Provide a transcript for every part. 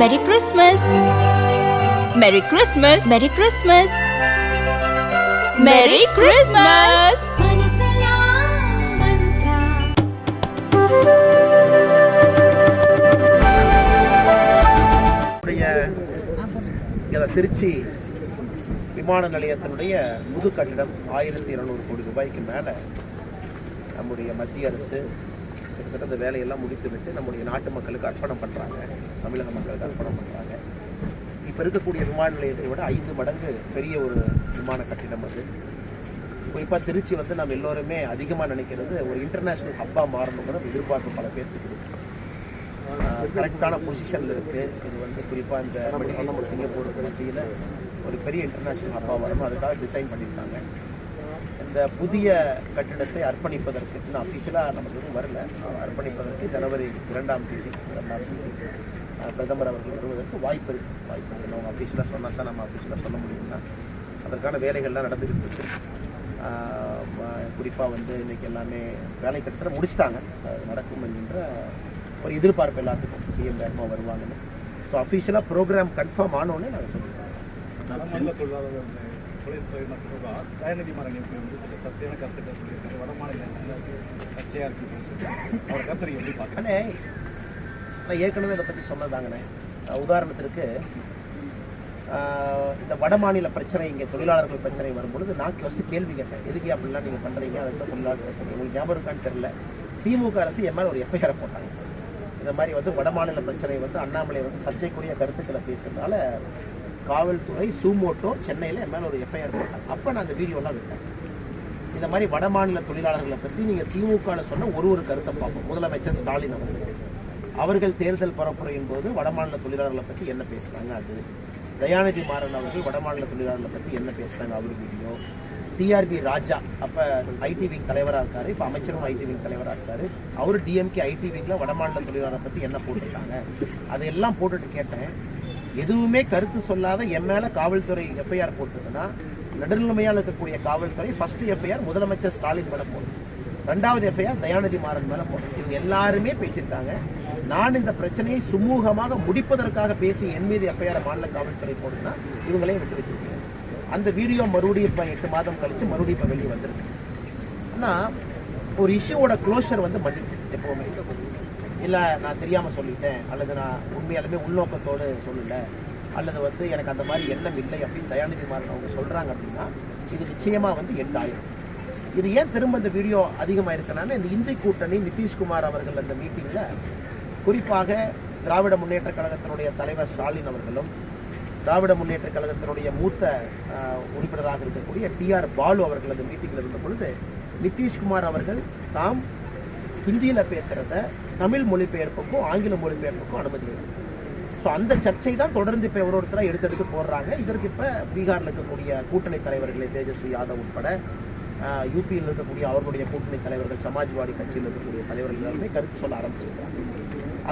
மெரி கிறிஸ்மஸ் மெரி கிறிஸ்மஸ் மெரி கிறிஸ்மஸ் மெரி கிறிஸ்மஸ் திருச்சி விமான நிலையத்தினுடைய புது கட்டிடம் ஆயிரத்தி இருநூறு கோடி ரூபாய்க்கு மேலே நம்முடைய மத்திய அரசு கிட்டத்தட்ட அந்த வேலையெல்லாம் முடித்து விட்டு நம்முடைய நாட்டு மக்களுக்கு அர்ப்பணம் பண்ணுறாங்க தமிழக மக்களுக்கு அர்ப்பணம் பண்ணுறாங்க இப்போ இருக்கக்கூடிய விமான நிலையத்தை விட ஐந்து மடங்கு பெரிய ஒரு விமான கட்டிடம் அது. குறிப்பாக திருச்சி வந்து நம்ம எல்லோருமே அதிகமாக நினைக்கிறது ஒரு இன்டர்நேஷ்னல் ஹப்பாக மாறணுங்கிற எதிர்பார்ப்பு பல பேர்த்துக்கு கரெக்டான பொசிஷனில் இருக்குது இது வந்து குறிப்பாக இந்த மிடில் சிங்கப்பூருக்கு மத்தியில் ஒரு பெரிய இன்டர்நேஷ்னல் ஹப்பாக வரணும். அதுக்காக டிசைன் பண்ணியிருக்காங்க. இந்த புதிய கட்டிடத்தை அர்ப்பணிப்பதற்கு இன்னும் அஃபிஷியலாக நமக்கு எதுவும் வரல. அர்ப்பணிப்பதற்கு ஜனவரி இரண்டாம் தேதி இரண்டாம் தேதி பிரதமர் அவர்கள் வருவதற்கு வாய்ப்பு இருக்குது வாய்ப்பு இருக்குது அவங்க அஃபிஷியலாக சொன்னால் தான் நம்ம அஃபிஷியலாக சொல்ல முடியும்னா. அதற்கான வேலைகள்லாம் நடந்துக்கிட்டு இருக்கு. குறிப்பாக வந்து இன்றைக்கி எல்லாமே வேலை கட்டத்தில் முடிச்சிட்டாங்க. அது நடக்கும் என்கின்ற ஒரு எதிர்பார்ப்பு எல்லாத்துக்கும் பிஎம் வேகமாக வருவாங்கன்னு. ஸோ அஃபிஷியலாக ப்ரோக்ராம் கன்ஃபார்ம் ஆனோடனே நாங்கள் சொல்லுவோம் நல்ல தொழில்துறை மற்றும் தயாநிதி மாறன் வந்து சில சர்ச்சையான கருத்துக்கள் சொல்லியிருக்காரு வட சர்ச்சையாக இருக்குன்னு சொல்லி அவர் கருத்து எப்படி பார்க்குறேன் நான் ஏற்கனவே இதை பற்றி சொன்னதாங்கண்ணே. உதாரணத்திற்கு இந்த வட மாநில பிரச்சனை இங்கே தொழிலாளர்கள் பிரச்சனை வரும்பொழுது நான் ஃபஸ்ட்டு கேள்வி கேட்டேன். எதுக்கு அப்படிலாம் நீங்கள் பண்ணுறீங்க அதுக்கு தான் தொழிலாளர் பிரச்சனை. உங்களுக்கு ஞாபகம் இருக்கான்னு தெரியல. திமுக அரசு என் மேலே ஒரு எஃப்ஐஆர் போட்டாங்க. இந்த மாதிரி வந்து வடமாநில பிரச்சனை வந்து அண்ணாமலை வந்து சர்ச்சைக்குரிய கருத்துக்களை பேசுறதுனால காவல்துறை சூமோட்டோ சென்னையில் என் மேலே ஒரு எஃப்ஐஆர் போட்டாங்க. அப்போ நான் அந்த வீடியோலாம் விட்டேன். இந்த மாதிரி வட மாநில தொழிலாளர்களை பற்றி நீங்கள் திமுகவில் சொன்ன ஒரு ஒரு கருத்தை பார்ப்போம். முதலமைச்சர் ஸ்டாலின் அவர்கள் அவர்கள் தேர்தல் பரப்புரையின் போது வடமாநில தொழிலாளர்களை பற்றி என்ன பேசுகிறாங்க அது? தயாநிதி மாறன் அவர்கள் வடமாநில தொழிலாளர்களை பற்றி என்ன பேசுகிறாங்க அவர் வீடியோ டிஆர்பி ராஜா அப்போ ஐடி விங் தலைவராக இருக்கார் இப்போ அமைச்சரும் ஐடி விங் தலைவராக இருக்கார். அவர் டிஎம்கே ஐடி விங்கில் வடமாநில தொழிலாளரை பற்றி என்ன போட்டிருக்காங்க? அதையெல்லாம் போட்டுட்டு கேட்டேன். எதுவுமே கருத்து சொல்லாத என் மேலே காவல்துறை எஃப்ஐஆர் போட்டதுன்னா நடுநிலைமையாக இருக்கக்கூடிய காவல்துறை ஃபர்ஸ்ட் எஃப்ஐஆர் முதலமைச்சர் ஸ்டாலின் மேலே போடும் ரெண்டாவது எஃப்ஐஆர் தயாநிதி மாறன் மேலே போடும் இவங்க எல்லாருமே பேசியிருக்காங்க. நான் இந்த பிரச்சனையை சுமூகமாக முடிப்பதற்காக பேசி என் மீது எஃப்ஐஆர் மாநில காவல்துறை போடுனா இவங்களே விட்டு வச்சிருக்கேன் அந்த வீடியோ மறுபடியும் இப்போ எட்டு மாதம் கழித்து மறுபடியும் இப்போ வெளியே வந்திருக்கு. ஆனால் ஒரு இஷ்யூவோட க்ளோஷர் வந்து மன்னிப்பு எப்போவுமே இல்லை நான் தெரியாமல் சொல்லிட்டேன். அல்லது நான் உண்மையாலுமே உள்நோக்கத்தோடு சொல்லலை. அல்லது வந்து எனக்கு அந்த மாதிரி எண்ணம் இல்லை அப்படின்னு தயாநிதி மாறன் அவங்க சொல்கிறாங்க அப்படின்னா இது நிச்சயமாக வந்து எண்ட் ஆயிரும் இது ஏன் திரும்ப இந்த வீடியோ அதிகமாக இருக்கனால இந்த இந்தி கூட்டணி நிதிஷ்குமார் அவர்கள் அந்த மீட்டிங்கில் குறிப்பாக திராவிட முன்னேற்ற கழகத்தினுடைய தலைவர் ஸ்டாலின் அவர்களும் திராவிட முன்னேற்ற கழகத்தினுடைய மூத்த உறுப்பினராக இருக்கக்கூடிய டிஆர் பாலு அவர்கள் அந்த மீட்டிங்கில் இருந்த பொழுது நிதிஷ்குமார் அவர்கள் தாம் ஹிந்தியில் பேசுகிறத தமிழ் மொழிபெயர்ப்புக்கும் ஆங்கில மொழிபெயர்ப்புக்கும் அனுமதி இல்லை ஸோ அந்த சர்ச்சை தான் தொடர்ந்து இப்போ ஒரு ஒருத்தராக எடுத்தெடுத்து போடுறாங்க. இதற்கு இப்போ பீகாரில் இருக்கக்கூடிய கூட்டணி தலைவர்களே தேஜஸ்வி யாதவ் உட்பட யூபியில் இருக்கக்கூடிய அவர்களுடைய கூட்டணி தலைவர்கள் சமாஜ்வாடி கட்சியில் இருக்கக்கூடிய தலைவர்கள் எல்லாருமே கருத்து சொல்ல ஆரம்பிச்சிருக்காங்க.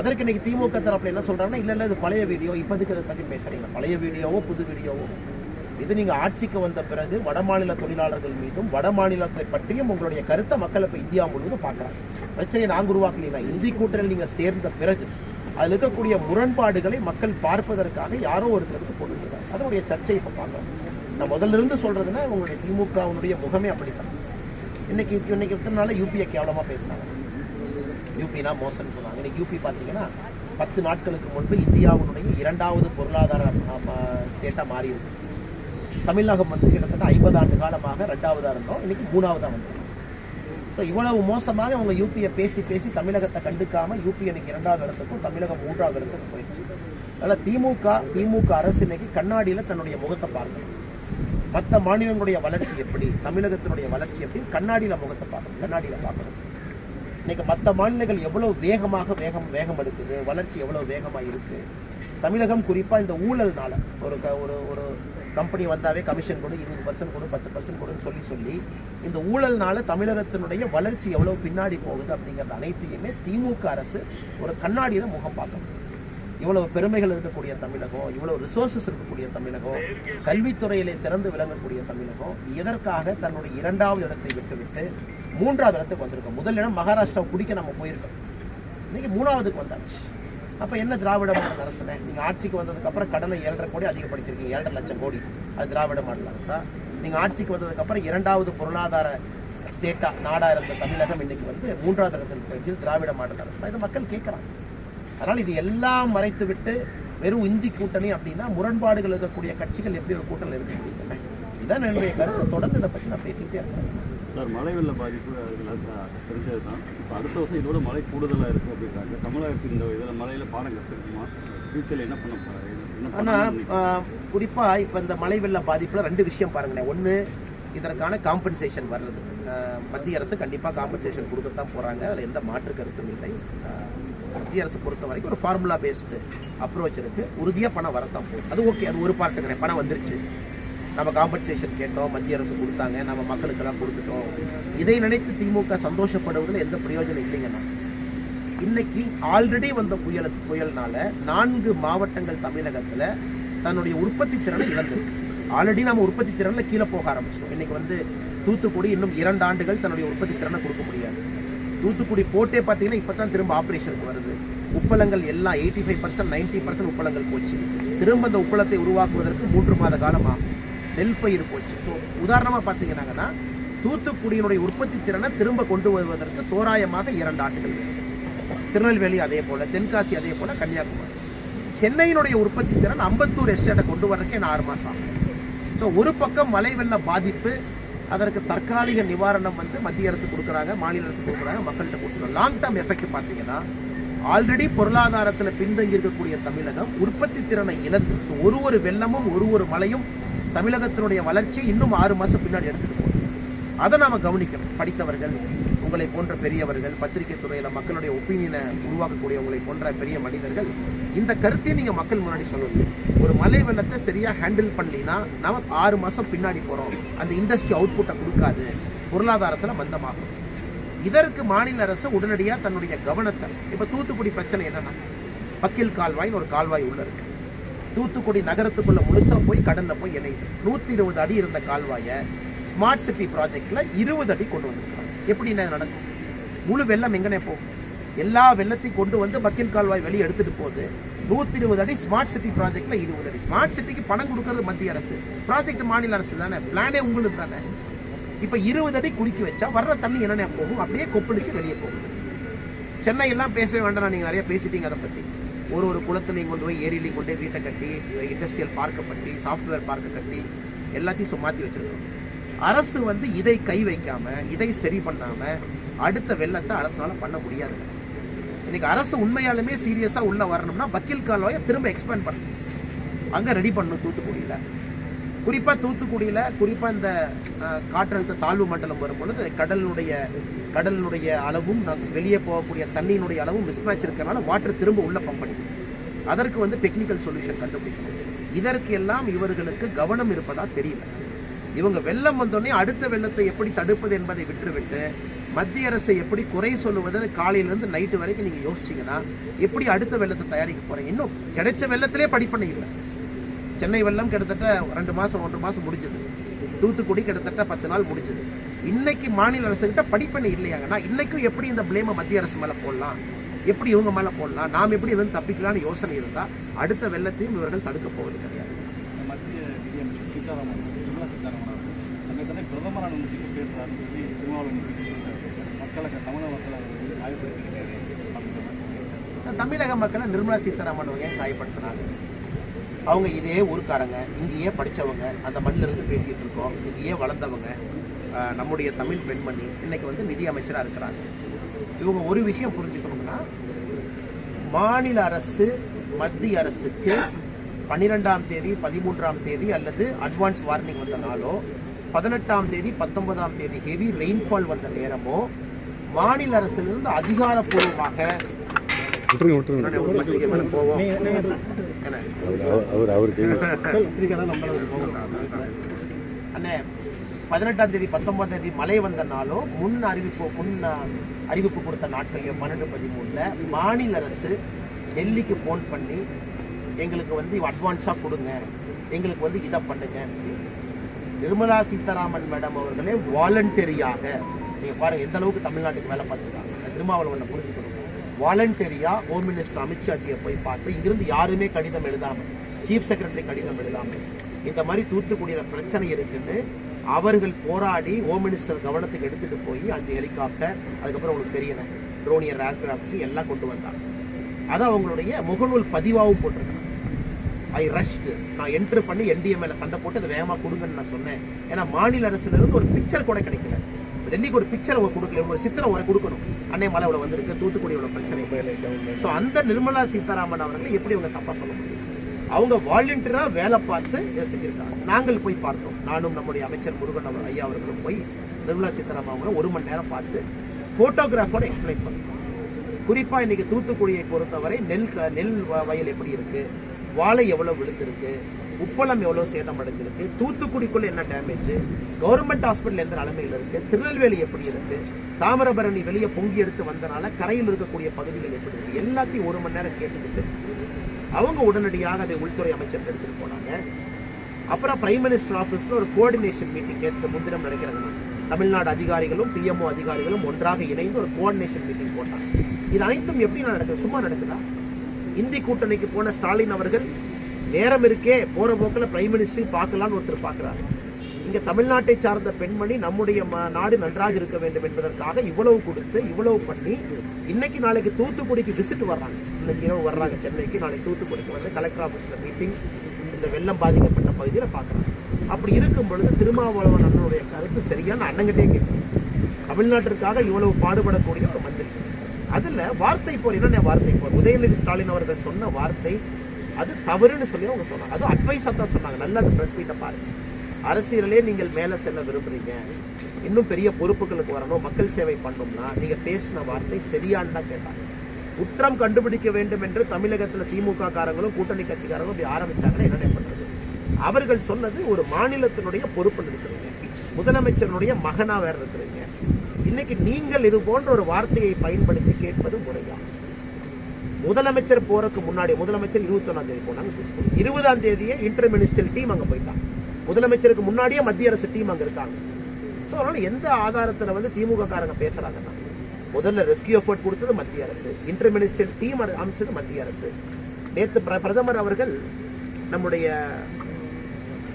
அதற்கு இன்னைக்கு திமுக தரப்பில் என்ன சொல்கிறாங்கன்னா இல்லை இல்லை இது பழைய வீடியோ இப்போதைக்கு அதை பற்றி பேசுகிறீங்க பழைய வீடியோவோ புது வீடியோவோ இது நீங்க ஆட்சிக்கு வந்த பிறகு வடமாநில தொழிலாளர்கள் மீதும் வட மாநிலத்தை பற்றியும் உங்களுடைய கருத்தை மக்கள் இப்போ இந்தியா முழுவதும் பார்க்குறாங்க. பிரச்சனையை நாங்கள் உருவாக்கலைன்னா இந்தி கூட்டணியில் நீங்கள் சேர்ந்த பிறகு அதில் இருக்கக்கூடிய முரண்பாடுகளை மக்கள் பார்ப்பதற்காக யாரோ ஒருத்தருக்கு போட்டுருக்காங்க அதனுடைய சர்ச்சை இப்போ பார்க்குறோம். நான் முதல்ல இருந்து சொல்றதுன்னா உங்களுடைய திமுகவுடைய முகமே அப்படித்தான். இன்னைக்கு இன்னைக்கு இத்தனை நாள் யூபியை கேவலமாக பேசினாங்க யூபினா மோசன் சொன்னாங்க இன்னைக்கு யூபி பார்த்தீங்கன்னா பத்து நாட்களுக்கு முன்பு இந்தியாவினுடைய இரண்டாவது பொருளாதார ஸ்டேட்டாக மாறி இருக்கு தமிழகம் வந்து கிட்டத்தட்ட ஐம்பது ஆண்டு காலமாக ரெண்டாவதாக இருந்தோம். இன்றைக்கி மூணாவதாக வந்திருக்கோம் ஸோ இவ்வளவு மோசமாக அவங்க யூபியை பேசி பேசி தமிழகத்தை கண்டுக்காமல் யூபி இன்னைக்கு இரண்டாவது இடத்துக்கும் தமிழகம் மூன்றாவது இடத்துக்கும் போயிடுச்சு. அதனால் திமுக திமுக அரசு இன்னைக்கு கண்ணாடியில் தன்னுடைய முகத்தை பார்க்கணும் மற்ற மாநிலங்களுடைய வளர்ச்சி எப்படி தமிழகத்தினுடைய வளர்ச்சி எப்படி கண்ணாடியில் முகத்தை பார்க்கணும் கண்ணாடியில் பார்க்கணும் இன்றைக்கி மற்ற மாநிலங்கள் எவ்வளோ வேகமாக வேகம் வேகம் எடுக்குது வளர்ச்சி எவ்வளோ வேகமாக இருக்குது தமிழகம் குறிப்பாக இந்த ஊழல்னால ஒரு க ஒரு ஒரு கம்பெனி வந்தாவே கமிஷன் கொடு இருபது பர்சன்ட் கொடு பத்து பர்சன்ட் கொடுன்னு சொல்லி சொல்லி இந்த ஊழல்னால தமிழகத்தினுடைய வளர்ச்சி எவ்வளவு பின்னாடி போகுது அப்படிங்கிறது அனைத்தையுமே திமுக அரசு ஒரு கண்ணாடியில் முகம் பார்க்கணும் இவ்வளவு பெருமைகள் இருக்கக்கூடிய தமிழகம் இவ்வளவு ரிசோர்சஸ் இருக்கக்கூடிய தமிழகம் கல்வித்துறையிலே சிறந்து விளங்கக்கூடிய தமிழகம் எதற்காக தன்னுடைய இரண்டாவது இடத்தை விட்டுவிட்டு மூன்றாவது இடத்துக்கு வந்திருக்கோம்? முதல் இடம் மகாராஷ்டிரா குடிக்க நம்ம போயிருக்கோம். இன்னைக்கு மூணாவதுக்கு வந்தாச்சு. அப்போ என்ன திராவிட மாடல் அரசுனே? நீங்கள் ஆட்சிக்கு வந்ததுக்கப்புறம் கடனை ஏழரை கோடி அதிகப்படுத்திருக்கீங்க ஏழரை லட்சம் கோடி. அது திராவிட மாடல் அரசா? நீங்கள் ஆட்சிக்கு வந்ததுக்கப்புறம் இரண்டாவது பொருளாதார ஸ்டேட்டா நாடா இருந்த தமிழகம் இன்னைக்கு வந்து மூன்றாவது இடத்தில் திராவிட மாடல் அரசா? இது மக்கள் கேட்குறாங்க. அதனால் இது எல்லாம் மறைத்து விட்டு வெறும் இந்தி கூட்டணி அப்படின்னா முரண்பாடுகள் இருக்கக்கூடிய கட்சிகள் எப்படி ஒரு கூட்டணி இருக்கு இதான் என்னுடைய கருத்து. தொடர்ந்து இதை பற்றி நான் பேசிக்கிட்டே இருக்கேன். சார் மழை வெள்ள பாதிப்பு தெரிஞ்சது தான் இப்போ அடுத்த வருஷம் இதோட மழை கூடுதலாக இருக்குது அப்படின்றாங்க. தமிழக அரசு இந்த இதில் மழையில் பாடம் கற்றுக்குமா ஃபியூச்சரில் என்ன பண்ண போகிறாங்க ஆனால் குறிப்பாக இப்போ இந்த மழை வெள்ள பாதிப்பில் ரெண்டு விஷயம் பாருங்களேன். ஒன்று இதற்கான காம்பன்சேஷன் வர்றது. மத்திய அரசு கண்டிப்பாக காம்பன்சேஷன் கொடுக்கத்தான் போகிறாங்க அதில் எந்த மாற்று கருத்தும் இல்லை. மத்திய அரசு பொறுத்த வரைக்கும் ஒரு ஃபார்முலா பேஸ்டு அப்ரோச் இருக்குது உறுதியாக பணம் வரத்தான் போகுது. அது ஓகே அது ஒரு பார்ட்டு கிடையாது பணம் வந்துருச்சு. நம்ம காம்பன்சேஷன் கேட்டோம் மத்திய அரசு கொடுத்தாங்க நம்ம மக்களுக்கெல்லாம் கொடுத்துட்டோம். இதை நினைத்து திமுக சந்தோஷப்படுவதில் எந்த பிரயோஜனம் இல்லைங்கண்ணா இன்னைக்கு ஆல்ரெடி வந்த புயல் புயல்னால நான்கு மாவட்டங்கள் தமிழகத்தில் தன்னுடைய உற்பத்தி திறனை இழந்திருக்கு. ஆல்ரெடி நம்ம உற்பத்தி திறனில் கீழே போக ஆரம்பிச்சிட்டோம். இன்னைக்கு வந்து தூத்துக்குடி இன்னும் இரண்டு ஆண்டுகள் தன்னுடைய உற்பத்தி திறனை கொடுக்க முடியாது. தூத்துக்குடி போட்டே பார்த்தீங்கன்னா இப்போ தான் திரும்ப ஆப்ரேஷனுக்கு வருது. உப்பளங்கள் எல்லாம் eighty five percent ninety percent உப்பளங்கள் போச்சு. திரும்ப அந்த உப்பளத்தை உருவாக்குவதற்கு மூன்று மாத காலம் ஆகும் நெல் பயிர் போச்சு. ஸோ உதாரணமாக பார்த்தீங்கன்னாங்கன்னா தூத்துக்குடியினுடைய உற்பத்தி திறனை திரும்ப கொண்டு வருவதற்கு தோராயமாக இரண்டு ஆண்டுகள் திருநெல்வேலி அதே போல் தென்காசி அதே போல் கன்னியாகுமரி. சென்னையினுடைய உற்பத்தி திறன் அம்பத்தூர் எஸ்டேட்டை கொண்டு வர்றதுக்கே நான் ஆறு மாதம் ஆகும். ஸோ ஒரு பக்கம் மழை வெள்ள பாதிப்பு அதற்கு தற்காலிக நிவாரணம் வந்து மத்திய அரசு கொடுக்குறாங்க மாநில அரசு கொடுக்குறாங்க மக்கள்கிட்ட கொடுக்குறாங்க. லாங் டேர்ம் எஃபெக்ட் பார்த்தீங்கன்னா ஆல்ரெடி பொருளாதாரத்தில் பின்தங்கி இருக்கக்கூடிய தமிழகம் உற்பத்தி திறனை இழந்து ஸோ ஒரு ஒரு வெள்ளமும் ஒரு ஒரு மழையும் தமிழகத்தினுடைய வளர்ச்சி இன்னும் ஆறு மாதம் பின்னாடி எடுத்துகிட்டு அதை நாம் கவனிக்கணும். படித்தவர்கள் உங்களை போன்ற பெரியவர்கள் பத்திரிகை துறையில் மக்களுடைய ஒப்பீனியனை உருவாக்கக்கூடிய உங்களை போன்ற பெரிய மனிதர்கள் இந்த கருத்தையும் நீங்கள் மக்கள் முன்னாடி சொல்லணும். ஒரு மலை வெள்ளத்தை சரியாக ஹேண்டில் பண்ணலின்னா நாம் ஆறு மாதம் பின்னாடி போகிறோம் அந்த இண்டஸ்ட்ரி அவுட்புட்டை கொடுக்காது. பொருளாதாரத்தில் மந்தமாகும். இதற்கு மாநில அரசு உடனடியாக தன்னுடைய கவனத்தை இப்போ தூத்துக்குடி பிரச்சனை என்னென்னா பக்கில் கால்வாய்னு ஒரு கால்வாய் உள்ள இருக்குது தூத்துக்குடி நகரத்துக்குள்ள முழுசா போய் கடல்ல போய் இணையுது நூற்றி இருபது அடி இருந்த கால்வாயை ஸ்மார்ட் சிட்டி ப்ராஜெக்ட்ல இருபது அடி கொண்டு வந்திருக்காங்க எப்படி என்ன நடக்கும்? முழு வெள்ளம் எங்கனே போகும் எல்லா வெள்ளத்தையும் கொண்டு வந்து பக்கில் கால்வாய் வெளியே எடுத்துட்டு போகுது நூற்றி இருபது அடி ஸ்மார்ட் சிட்டி ப்ராஜெக்ட்ல இருபது அடி. ஸ்மார்ட் சிட்டிக்கு பணம் கொடுக்கறது மத்திய அரசு. ப்ராஜெக்ட் மாநில அரசு தானே. பிளானே உங்களுக்கு தானே. இப்போ இருபது அடி குறுக்கி வச்சா வர்ற தண்ணி என்னென்ன போகும்? அப்படியே கொப்பளிச்சு வெளியே போகும். சென்னையெல்லாம் பேசவே வேண்டாம் நீங்கள் நிறைய பேசிட்டீங்க அதை பற்றி ஒரு ஒரு குளத்துலையும் கொண்டு போய் ஏரியிலையும் கொண்டு போய் வீட்டை கட்டி இண்டஸ்ட்ரியல் பார்க்கை கட்டி சாஃப்ட்வேர் பார்க்கை கட்டி எல்லாத்தையும் சு- மாற்றி அரசு வந்து இதை கை வைக்காம இதை சரி பண்ணாம அடுத்த வெள்ளத்தை அரசால பண்ண முடியாது. இன்னைக்கு அரசு உண்மையாலுமே சீரியஸா உள்ள வரணும்னா வக்கீல் கால்வாயை திரும்ப எக்ஸ்பேண்ட் பண்ணணும். அங்க ரெடி பண்ணணும் தூத்துக்குடியில. குறிப்பாக தூத்துக்குடியில் குறிப்பாக இந்த காற்றழுத்த தாழ்வு மண்டலம் வரும் பொழுது கடலினுடைய கடலினுடைய அளவும் நாங்கள் வெளியே போகக்கூடிய தண்ணியினுடைய அளவும் மிஸ்மேட்ச் இருக்கிறனால வாட்டர் திரும்ப உள்ளே பம்ப் பண்ணிக்கும் அதற்கு வந்து டெக்னிக்கல் சொல்யூஷன் கண்டுபிடிக்கணும். இதற்கு எல்லாம் இவர்களுக்கு கவனம் இருப்பதாக தெரியல. இவங்க வெள்ளம் வந்தோடனே அடுத்த வெள்ளத்தை எப்படி தடுப்பது என்பதை விட்டுவிட்டு மத்திய அரசை எப்படி குறை சொல்லுவதுன்னு காலையிலேருந்து நைட்டு வரைக்கும் நீங்கள் யோசிச்சீங்கன்னா எப்படி அடுத்த வெள்ளத்தை தயாரிக்க போகிறீங்க இன்னும் கிடைச்ச வெள்ளத்திலே படிப்பனை இல்லை. சென்னை வெள்ளம் கிட்டத்தட்ட ரெண்டு மாதம் ஒன்றரை மாதம் முடிஞ்சது. தூத்துக்குடி கிட்டத்தட்ட பத்து நாள் முடிஞ்சது. இன்னைக்கு மாநில அரசுகிட்ட படிப்பனை இல்லையாங்கன்னா இன்னைக்கும் எப்படி இந்த பிளேமை மத்திய அரசு மேலே போடலாம்? எப்படி இவங்க மேலே போடலாம்? நாம் எப்படி இருந்து தப்பிக்கலாம்னு யோசனை இருந்தால் அடுத்த வெள்ளத்தையும் இவர்கள் தடுக்க போவது கிடையாது. மத்திய நிதியமைச்சர் சீதாராமன் நிர்மலா சீதாராமன் அங்கே பிரதமரான நிகழ்ச்சிக்கு சொல்லியிருக்காரு மக்களுக்கு தமிழக மக்களை சொல்லியிருக்காரு. தமிழக மக்களை நிர்மலா சீதாராமன் ஏன் காயப்படுத்தினாங்க அவங்க இதே ஊருக்காரங்க இங்கேயே படித்தவங்க அந்த மண்ணிலிருந்து பேசிகிட்டு இருக்கோம் இங்கேயே வளர்ந்தவங்க நம்முடைய தமிழ் பெண்மணி இன்றைக்கி வந்து நிதி அமைச்சராக இருக்கிறாங்க. இவங்க ஒரு விஷயம் புரிஞ்சுக்கணும்னா மாநில அரசு மத்திய அரசுக்கு பன்னிரெண்டாம் தேதி பதிமூன்றாம் தேதி அல்லது அட்வான்ஸ் வார்னிங் வந்த நாளோ பதினெட்டாம் தேதி பத்தொன்பதாம் தேதி ஹெவி ரெயின்ஃபால் வந்த நேரமோ மாநில அரசிலிருந்து அதிகாரப்பூர்வமாக விட்டுருங்க விட்டுருங்க? அவர் அவர் அவருக்கு அண்ணே பதினெட்டாம் தேதி பத்தொன்பதாம் தேதி மழை வந்த நாளோ முன் அறிவிப்பு முன் அறிவிப்பு கொடுத்த நாட்கள்லையோ பன்னெண்டு பதிமூணுல மாநில அரசு டெல்லிக்கு ஃபோன் பண்ணி எங்களுக்கு வந்து அட்வான்ஸாக கொடுங்க. எங்களுக்கு வந்து இதை பண்ணுங்க. நிர்மலா சீதாராமன் மேடம் அவர்களே வாலண்டரியாக நீங்கள் பாருங்க எந்த அளவுக்கு தமிழ்நாட்டுக்கு வேலை பார்த்துருக்காங்க. திருமாவளவனை புரிஞ்சுக்கணும். வாலண்டரியாக ஹோம் மினிஸ்டர் அமித்ஷாஜியை போய் பார்த்து இங்கிருந்து யாருமே கடிதம் எழுதாமல் சீஃப் செக்ரட்டரி கடிதம் எழுதாமல் இந்த மாதிரி தூத்துக்குடியில் பிரச்சனை இருக்குன்னு அவர்கள் போராடி ஹோம் மினிஸ்டர் கவனத்துக்கு எடுத்துகிட்டு போய் அஞ்சு ஹெலிகாப்டர் அதுக்கப்புறம் உங்களுக்கு தெரியணும் ட்ரோனியர் ஏர்கிராஃப்ட்ஸ் எல்லாம் கொண்டு வந்தாங்க. அதான் அவங்களுடைய முகநூல் பதிவாகவும் போட்டிருக்காங்க ஐ ரஷ்டு நான் என்ட்ரு பண்ணி என்டிஎம்ஏல சண்டை போட்டு அதை வேகமாக கொடுங்கன்னு நான் சொன்னேன். ஏன்னா மாநில அரசுலேருந்து ஒரு பிக்சர் கூட கிடைக்கல. டெல்லிக்கு ஒரு பிக்சர் அவங்க கொடுக்கல ஒரு சித்திரம் அவரை கொடுக்கணும். அன்னை மலை இவ்வளோ வந்திருக்கு தூத்துக்குடி இவ்வளோ பிரச்சனை ஸோ அந்த நிர்மலா சீதாராமன் அவர்களை எப்படி அவங்க தப்பாக சொல்ல முடியும்? அவங்க வாலண்டியராக வேலை பார்த்து இதை செஞ்சுருக்காங்க. நாங்கள் போய் பார்த்தோம். நானும் நம்முடைய அமைச்சர் முருகன் அவர் ஐயா அவர்களும் போய் நிர்மலா சீதாராமன் அவங்கள ஒரு மணி நேரம் பார்த்து ஃபோட்டோகிராஃபோட எக்ஸ்பிளைன் பண்ணோம். குறிப்பாக இன்றைக்கி தூத்துக்குடியை பொறுத்தவரை நெல் க- நெல் வ- வயல் எப்படி இருக்குது வாழை எவ்வளோ விழுந்திருக்கு? உப்பளம் எவ்வளோ சேதம் அடைஞ்சிருக்கு? தூத்துக்குடிக்குள்ள என்ன டேமேஜ் கவர்மெண்ட் ஹாஸ்பிட்டல் எந்த நிலைமையில் இருக்கு? திருநெல்வேலி எப்படி இருக்கு? தாமிரபரணி வெளியே பொங்கி எடுத்து வந்தனால கரையில் இருக்கக்கூடிய பகுதிகள் எப்படி இருக்கு? எல்லாத்தையும் ஒரு மணி நேரம் கேட்டுக்கிட்டு அவங்க உடனடியாக அதை உள்துறை அமைச்சர் எடுத்துட்டு போனாங்க. அப்புறம் பிரைம் மினிஸ்டர் ஆஃபீஸில் ஒரு கோஆர்டினேஷன் மீட்டிங் நேற்று முன்தினம் நடக்கிறாங்க தமிழ்நாடு அதிகாரிகளும் பிஎம்ஓ அதிகாரிகளும் ஒன்றாக இணைந்து ஒரு கோஆர்டினேஷன் மீட்டிங் போட்டாங்க. இது அனைத்தும் எப்படி நடக்குது? சும்மா நடக்குதா? இந்தி கூட்டணிக்கு போன ஸ்டாலின் அவர்கள் நேரம் இருக்கே போகிற போக்கில் பிரைம் மினிஸ்டர் பார்க்கலான்னு ஒருத்தர் பார்க்குறாரு. இங்கே தமிழ்நாட்டை சார்ந்த பெண்மணி நம்முடைய ம- நாடு நன்றாக இருக்க வேண்டும் என்பதற்காக இவ்வளவு கொடுத்து இவ்வளவு பண்ணி இன்னைக்கு நாளைக்கு தூத்துக்குடிக்கு விசிட் வர்றாங்க. இன்னைக்கு இரவு வர்றாங்க சென்னைக்கு நாளைக்கு தூத்துக்குடிக்கு வந்து கலெக்டர் ஆஃபீஸில் மீட்டிங் இந்த வெள்ளம் பாதிக்கப்பட்ட பகுதியில் பார்க்குறாங்க. அப்படி இருக்கும் பொழுது திருமாவளவன் அண்ணனுடைய கருத்து சரியான அண்ணங்கிட்டே கேட்கும் தமிழ்நாட்டிற்காக இவ்வளவு பாடுபடக்கூடிய ஒரு மந்திரி. அதில் வார்த்தை போர் என்னென்ன வார்த்தை போர்? உதயநிதி ஸ்டாலின் அவர்கள் சொன்ன வார்த்தை அது தவறுன்னு சொல்லி அவங்க சொன்னாங்க. அதுவும் அட்வைஸாக தான் சொன்னாங்க. நல்லா அந்த ப்ரெஸ் மீட்டை பாருங்க. அரசியலே நீங்கள் மேலே செல்ல விரும்புறீங்க. இன்னும் பெரிய பொறுப்புகளுக்கு வரணும். மக்கள் சேவை பண்ணணும்னா நீங்கள் பேசின வார்த்தை சரியான்னு தான் கேட்டாங்க. குற்றம் கண்டுபிடிக்க வேண்டும் என்று தமிழகத்தில் திமுக காரங்களும் கூட்டணி கட்சிக்காரங்களும் இப்படி ஆரம்பிச்சாங்கன்னா என்ன பண்ணுறது அவர்கள் சொன்னது ஒரு மாநிலத்தினுடைய பொறுப்பு இருக்கிறீங்க. முதலமைச்சருடைய மகனாக வேறு இருக்கிறீங்க. இன்னைக்கு நீங்கள் இது போன்ற ஒரு வார்த்தையை பயன்படுத்தி கேட்பது முறையா? முதலமைச்சர் போறதுக்கு முன்னாடி முதலமைச்சர் இருபத்தி தேதி போனாங்க. இருபதாம் தேதியே இன்டர் மினிஸ்டர் டீம் அங்கே போயிட்டாங்க. முதலமைச்சருக்கு முன்னாடியே மத்திய அரசு டீம் அங்கே இருக்காங்க. ஸோ அதனால எந்த ஆதாரத்தில் வந்து திமுக காரங்க பேசுறாங்கன்னா முதல்ல ரெஸ்கியூ எஃபர்ட் கொடுத்தது மத்திய அரசு இன்டர் மினிஸ்டர் டீம் அமைச்சது மத்திய அரசு. நேற்று பிர- பிரதமர் அவர்கள் நம்முடைய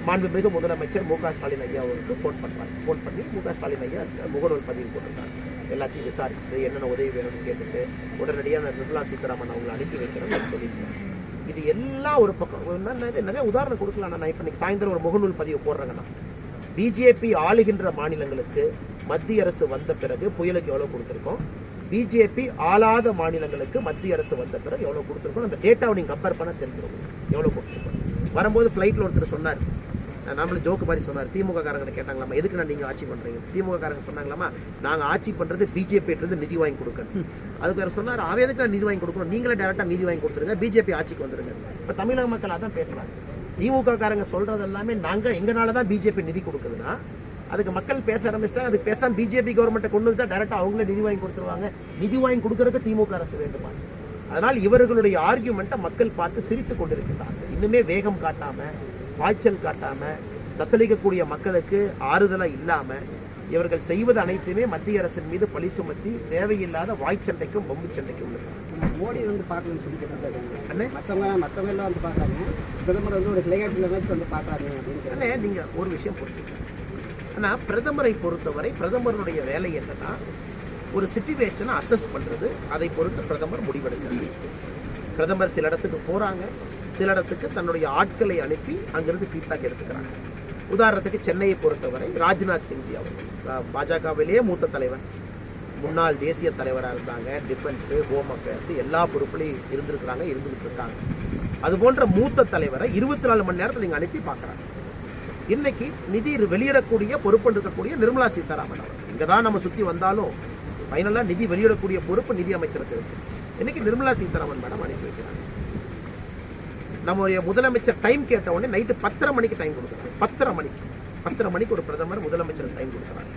மாண்புமிகு முதலமைச்சர் மு க ஸ்டாலின் ஐயா அவருக்கு ஃபோன் பண்ணுறாங்க ஃபோன் பண்ணி மு க ஸ்டாலின் ஐயா முகநூல் பதிவு போட்டிருக்காங்க எல்லாத்தையும் விசாரிச்சுட்டு என்னென்ன உதவி வேணும்னு கேட்டுட்டு உடனடியாக நான் நிர்மலா சீதாராமன் அவங்களை அனுப்பி வைக்கிறேன்னு சொல்லியிருக்கேன் இது எல்லாம் ஒரு பக்கம். என்ன நிறைய உதாரணம் கொடுக்கலாம் நான் இப்போ இன்னைக்கு சாயந்தரம் ஒரு முகநூல் பதிவு போடுறேங்கண்ணா. பிஜேபி ஆளுகின்ற மாநிலங்களுக்கு மத்திய அரசு வந்த பிறகு புயலுக்கு எவ்வளோ கொடுத்துருக்கோம்? பிஜேபி ஆளாத மாநிலங்களுக்கு மத்திய அரசு வந்த பிறகு எவ்வளோ கொடுத்துருக்கோம் அந்த டேட்டாவை நீங்கள் கம்பேர் பண்ண தெரிஞ்சிடும் எவ்வளோ கொடுத்துருக்கோம்? வரும்போது ஃப்ளைட்டில் ஒருத்தர் சொன்னார். நம்மளும் ஜோக்கு மாதிரி சொன்னார். திமுக காரங்க கேட்டாங்களாமா எதுக்கு நான் நீங்கள் ஆட்சி பண்ணுறீங்க திமுக காரங்க சொன்னாங்களாமா நாங்கள் ஆட்சி பண்ணுறது பிஜேபி இருந்து நிதி வாங்கி கொடுக்கணும். அதுக்கு வேறு சொன்னார் அவன் எதுக்கு நான் நிதி வாங்கி கொடுக்கணும்? நீங்களே டேரெக்டாக நிதி வாங்கி கொடுத்துருங்க பிஜேபி ஆட்சிக்கு வந்துருங்க. இப்போ தமிழக மக்கள் அதான் பேசுகிறாங்க திமுக காரங்க சொல்றது எல்லாமே நாங்கள் எங்களால தான் பிஜேபி நிதி கொடுக்குதுன்னா அதுக்கு மக்கள் பேச ஆரம்பிச்சிட்டா அதுக்கு பேசாம பிஜேபி கவர்மெண்ட்டை கொண்டு வந்து டேரெக்டாக அவங்களே நிதி வாங்கி கொடுத்துருவாங்க. நிதி வாங்கி கொடுக்கறதுக்கு திமுக அரசு வேண்டுமா? அதனால் இவர்களுடைய ஆர்கியூமெண்ட்டை மக்கள் பார்த்து சிரித்து கொண்டிருக்கிறார்கள். இன்னுமே வேகம் காட்டாம பாய்ச்சல் காட்டாம தத்தளிக்கக்கூடிய மக்களுக்கு ஆறுதலா இல்லாம இவர்கள் செய்வது அனைத்துமே மத்திய அரசின் மீது பழி சுமத்தி தேவையில்லாத வாய்ச்சண்டைக்கும் பொம்பு சண்டைக்கும் உள்ளது. மோடி வந்து பார்க்கணும்னு சொல்லி அண்ணே? மற்றவங்க மற்றவங்க எல்லாம் வந்து பார்க்குறாங்க பிரதமர் வந்து ஒரு விளையாட்டுல வந்து பார்க்குறாங்க அப்படின்னு கேட்டாங்க. அண்ணே நீங்க ஒரு விஷயம் புரிஞ்சுக்கணும் ஆனா பிரதமரை பொறுத்தவரை பிரதமருடைய வேலை என்னன்னா ஒரு சுச்சுவேஷனை அசஸ் பண்றது. அதை பொறுத்து பிரதமர் முடிவெடுக்கிறது பிரதமர் சில இடத்துக்கு போறாங்க. சில இடத்துக்கு தன்னுடைய ஆட்களை அனுப்பி அங்கிருந்து ஃபீட்பேக் எடுத்துக்கிறாங்க. உதாரணத்துக்கு சென்னையை பொறுத்தவரை ராஜ்நாத் சிங்ஜி அவர்கள் பாஜகவிலேயே மூத்த தலைவர். முன்னாள் தேசிய தலைவராக இருந்தாங்க. டிஃபென்ஸு ஹோம் அஃபேர்ஸ் எல்லா பொறுப்புலையும் இருந்திருக்கிறாங்க இருந்துகிட்டு இருக்காங்க. அது போன்ற மூத்த தலைவரை இருபத்தி நாலு மணி நேரத்தில் நீங்கள் அனுப்பி பார்க்குறாங்க. இன்னைக்கு நிதி வெளியிடக்கூடிய பொறுப்பு இருக்கக்கூடிய நிர்மலா சீதாராமன் அவர். இங்கே தான் நம்ம சுற்றி வந்தாலும் ஃபைனலாக நிதி வெளியிடக்கூடிய பொறுப்பு நிதி அமைச்சருக்கு இருக்குது இன்னைக்கு நிர்மலா சீதாராமன் மேடம் அனுப்பி வைக்கிறாங்க. நம்முடைய முதலமைச்சர் டைம் கேட்ட உடனே நைட்டு பத்தரை மணிக்கு டைம் கொடுக்குறாங்க பத்தரை மணிக்கு. பத்தரை மணிக்கு ஒரு பிரதமர் முதலமைச்சருக்கு டைம் கொடுக்குறாங்க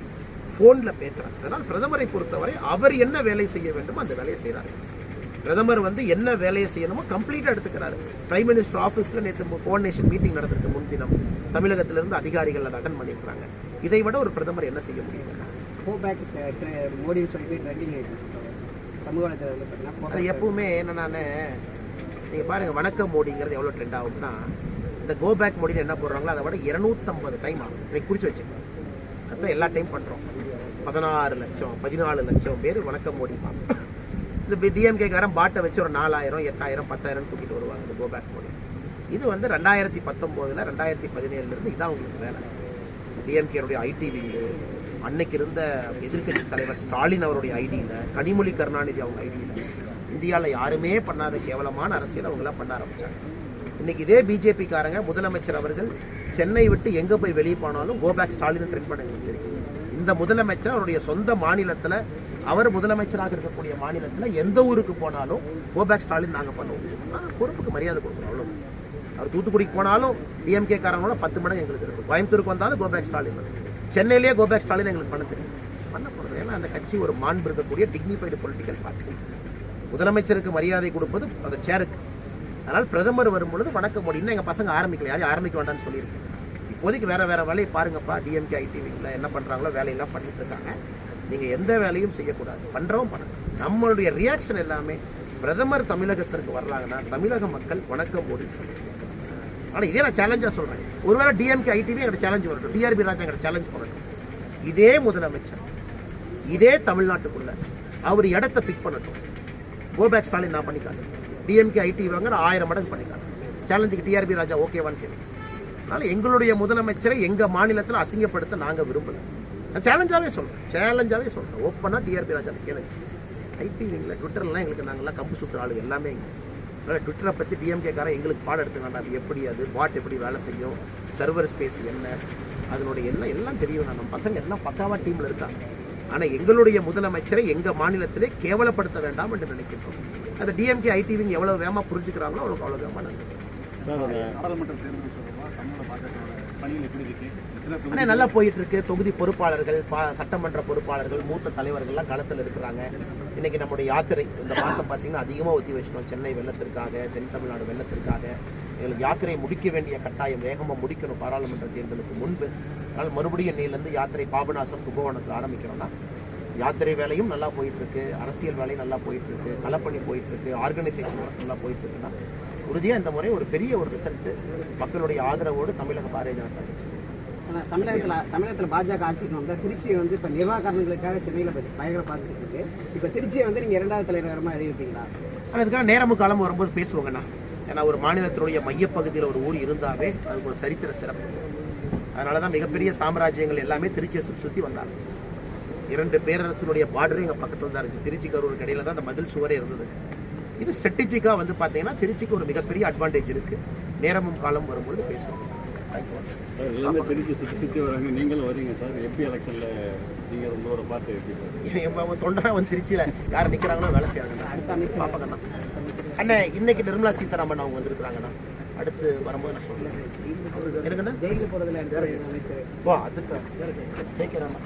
ஃபோனில் பேசுகிறாங்க அதனால் பிரதமரை பொறுத்தவரை அவர் என்ன வேலை செய்ய வேண்டுமோ அந்த வேலையை செய்கிறாரு பிரதமர் வந்து என்ன வேலையை செய்யணுமோ கம்ப்ளீட்டாக எடுத்துக்கிறாரு. பிரைம் மினிஸ்டர் ஆஃபீஸில் நேற்று கோஆர்டினேஷன் மீட்டிங் நடந்திருக்கு முன்தினம் தமிழகத்திலிருந்து அதிகாரிகள் அதை அட்டன் பண்ணியிருக்கிறாங்க. இதை விட ஒரு பிரதமர் என்ன செய்ய முடியும்? பேக் மோடின்னு சொல்லிட்டு சமூக எப்பவுமே என்ன நான் நீங்கள் பாருங்கள் வணக்கம் மோடிங்கிறது எவ்வளோ ட்ரெண்ட் ஆகும்னா இந்த கோ பேக் மோடின்னு என்ன போடுறாங்களோ அதை விட இரநூத்தம்பது டைம் ஆகும். இன்னைக்கு குறித்து வச்சுக்கோங்க. அதுதான் எல்லா டைம் பண்ணுறோம் பதினாறு லட்சம் பதினாலு லட்சம் பேர் வணக்கம் மோடி இந்த டிஎம்கேக்காரன் பாட்டை வச்சு ஒரு நாலாயிரம் எட்டாயிரம் பத்தாயிரம் தூக்கிட்டு வருவாங்க இந்த கோ பேக் மோடி. இது வந்து ரெண்டாயிரத்தி பத்தொம்போதில் ரெண்டாயிரத்தி பதினேழுலேருந்து இதான் உங்களுக்கு வேலை. டிஎம்கேனுடைய ஐடி விங்கு அன்னைக்கு இருந்த எதிர்க்கட்சி தலைவர் ஸ்டாலின் அவருடைய ஐடியில் கனிமொழி கருணாநிதி அவங்க ஐடியில் இந்தியாவில் யாருமே பண்ணாத கேவலமான அரசியல் அவங்களாம் பண்ண ஆரம்பித்தாங்க இன்னைக்கு இதே பிஜேபிக்காரங்க முதலமைச்சர் அவர்கள் சென்னை விட்டு எங்கே போய் வெளியே போனாலும் கோபேக் ஸ்டாலின் ட்ரெண்ட் பண்ண எங்களுக்கு தெரியும். இந்த முதலமைச்சர் அவருடைய சொந்த மாநிலத்தில் அவர் முதலமைச்சராக இருக்கக்கூடிய மாநிலத்தில் எந்த ஊருக்கு போனாலும் கோபேக் ஸ்டாலின் நாங்கள் பண்ணுவோம். பொறுப்புக்கு மரியாதை கொடுக்கணும் அவ்வளோ அவர் தூத்துக்குடிக்கு போனாலும் டிஎம்கே காரங்களோட பத்து மடம் எங்களுக்கு இருக்கும் கோயம்புத்தூருக்கு வந்தாலும் கோபேக் ஸ்டாலின் சென்னையிலேயே கோபேக் ஸ்டாலின் எங்களுக்கு பண்ண தெரியும். பண்ண போகிறது ஏன்னா அந்த கட்சி ஒரு மாண்பு இருக்கக்கூடிய டிக்னிஃபைடு பொலிட்டிக்கல் பார்ட்டி முதலமைச்சருக்கு மரியாதை கொடுப்பது அந்த சேருக்கு அதனால் பிரதமர் வரும்பொழுது வணக்கம் மோடி இன்னும் எங்கள் பசங்க ஆரம்பிக்கல. யாரையும் ஆரம்பிக்க வேண்டாம்னு சொல்லியிருக்கேன் இப்போதைக்கு வேற வேற வேலையை பாருங்கப்பா. டிஎம்கே ஐடிவியில் என்ன பண்ணுறாங்களோ வேலையெல்லாம் பண்ணிட்டு இருக்காங்க. நீங்கள் எந்த வேலையும் செய்யக்கூடாது. பண்ணுறவும் பண்ணணும். நம்மளுடைய ரியாக்ஷன் எல்லாமே பிரதமர் தமிழகத்திற்கு வரலாங்கன்னா தமிழக மக்கள் வணக்கம் மோடி ஆனால் இதே நான் சேலஞ்சாக சொல்கிறேன் ஒருவேளை டிஎம்கே ஐடிவி எங்கிட்ட சேலஞ்சு வரட்டும். டிஆர்பி ராஜா எங்கிட்ட சேலஞ்ச் பண்ணட்டும் இதே முதலமைச்சர் இதே தமிழ்நாட்டுக்குள்ள அவர் இடத்த பிக் பண்ணட்டும். கோபேக் ஸ்டாலின் நான் பண்ணிக்காட்டேன் டிஎம்கே ஐடி வாங்க நான் ஆயிரம் மடங்கு பண்ணிக்காட்டேன் சேலஞ்சுக்கு டிஆர்பி ராஜா ஓகேவான்னு கேட்குறேன் அதனால் எங்களுடைய முதலமைச்சரை எங்கள் மாநிலத்தில் அசிங்கப்படுத்த நாங்கள் விரும்பலை. நான் சேலஞ்சாகவே சொல்கிறேன் சேலஞ்சாகவே சொல்கிறேன் ஓப்பனாக டிஆர்பி ராஜா கேளுங்க. ஐடி விங்கில் ட்விட்டர்லாம் எங்களுக்கு நாங்கள்லாம் கம்பு சுற்றுற ஆளு எல்லாமே அதனால் ட்விட்டரை பற்றி டிஎம்கேக்காரன் எங்களுக்கு பாடம் எடுத்து வேண்டாம். அது எப்படி அது பாட் எப்படி வேலை செய்யும் சர்வர் ஸ்பேஸ் என்ன அதனுடைய எல்லாம் எல்லாம் தெரியும். நம்ம பசங்க எல்லாம் பக்காவாக டீமில் இருக்காங்க. ஆனால் எங்களுடைய முதலமைச்சரை எங்கள் மாநிலத்திலே கேவலப்படுத்த வேண்டாம் என்று நினைக்கின்றோம். அந்த டிஎம்கே ஐடிவிங்க எவ்வளோ வேகமாக புரிஞ்சுக்கிறாங்களோ அவ்வளோ அவ்வளோ வேகமாக நன்றி. சார் அந்த நாடாளுமன்ற தேர்தல் பணிகள் எப்படி இருக்கு? ஆனால் நல்லா போயிட்டு இருக்கு தொகுதி பொறுப்பாளர்கள் பா சட்டமன்ற பொறுப்பாளர்கள் மூத்த தலைவர்கள்லாம் களத்தில் இருக்கிறாங்க. இன்னைக்கு நம்முடைய யாத்திரை இந்த மாதம் பார்த்தீங்கன்னா அதிகமாக ஒத்தி வச்சிட்டோம் சென்னை வெள்ளத்திற்காக தென் தமிழ்நாடு வெள்ளத்திற்காக. எங்களுக்கு யாத்திரை முடிக்க வேண்டிய கட்டாயம் வேகமாக முடிக்கணும் பாராளுமன்ற தேர்தலுக்கு முன்பு. அதனால் மறுபடியும் இன்னையிலேருந்து யாத்திரை பாபநாசம் கும்பகோணத்தில் ஆரம்பிக்கிறோன்னா யாத்திரை வேலையும் நல்லா போயிட்டுருக்கு. அரசியல் வேலையும் நல்லா போயிட்டுருக்கு. களப்பணி போயிட்டுருக்கு. ஆர்கனைசேஷன் ஒர்க் நல்லா போயிட்டுருக்குன்னா உறுதியாக இந்த முறை ஒரு பெரிய ஒரு ரிசல்ட்டு மக்களுடைய ஆதரவோடு தமிழக பாரதிய ஜனதா கட்சி தமிழகத்தில் தமிழகத்தில் பாஜக ஆட்சிக்கு வந்தால் திருச்சியை வந்து இப்போ நிர்வாக காரணங்களுக்காக சென்னையில் பயங்கர பார்த்துட்டு இருக்கு. இப்போ திருச்சியை வந்து நீங்கள் இரண்டாவது தலைநகரமாக அறிவிப்பீங்களா? ஆனால் அதுக்காக நேரமும் காலம் வரும்போது பேசுவாங்கண்ணா ஏன்னா ஒரு மாநிலத்தினுடைய மையப்பகுதியில் ஒரு ஊர் இருந்தாவே அதுக்கு ஒரு சரித்திர சிறப்பு. அதனால தான் மிகப்பெரிய சாம்ராஜ்யங்கள் எல்லாமே திருச்சியை சுற்றி சுற்றி வந்தாங்க. இரண்டு பேரரசுடைய பார்டரும் எங்கள் பக்கத்தில் தான் இருந்துச்சு. திருச்சி கரூர் கடையில் தான் அந்த மதில் சுவரே இருந்தது. இது ஸ்ட்ராட்டஜிக்காக வந்து பார்த்தீங்கன்னா திருச்சிக்கு ஒரு மிகப்பெரிய அட்வான்டேஜ் இருக்குது நேரமும் காலம் வரும்பொழுது பேசுவாங்க சார் எல்லாமே திருச்சி சுற்றி சுற்றி வராங்க? நீங்களும் வரீங்க சார். எம்பி எலெக்ஷனில் நீங்கள் உங்களோட பார்த்து எப்படி சார்? தொண்டனா வந்து திருச்சியில் யார் நிற்கிறாங்களோ வேலை செய்யாங்கண்ணா அடுத்த அமைச்சர். பாப்பாங்கண்ணா அண்ணா இன்னைக்கு நிர்மலா சீதாராமன் அவங்க வந்திருக்கிறாங்கண்ணா. அடுத்து வரும்போது நான் இருக்குண்ணா ஜெயிலுக்கு போகிறதுல அமைச்சர். ஓ அதுக்கு தேய்க்கிறாண்ணா